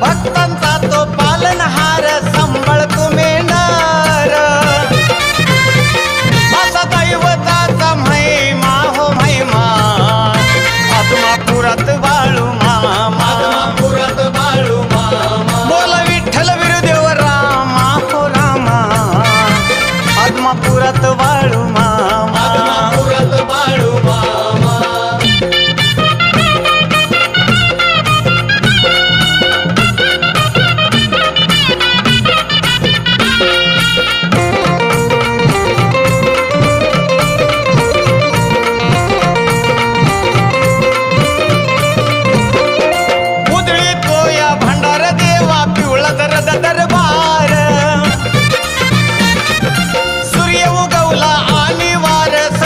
भक्तांचा तो पालनहार संबळ कुमेंडार दैवताचा महिमा हो महिमा. आत्मा पुरात वाळू मामा. विठ्ठल रामा हो मा মাওলা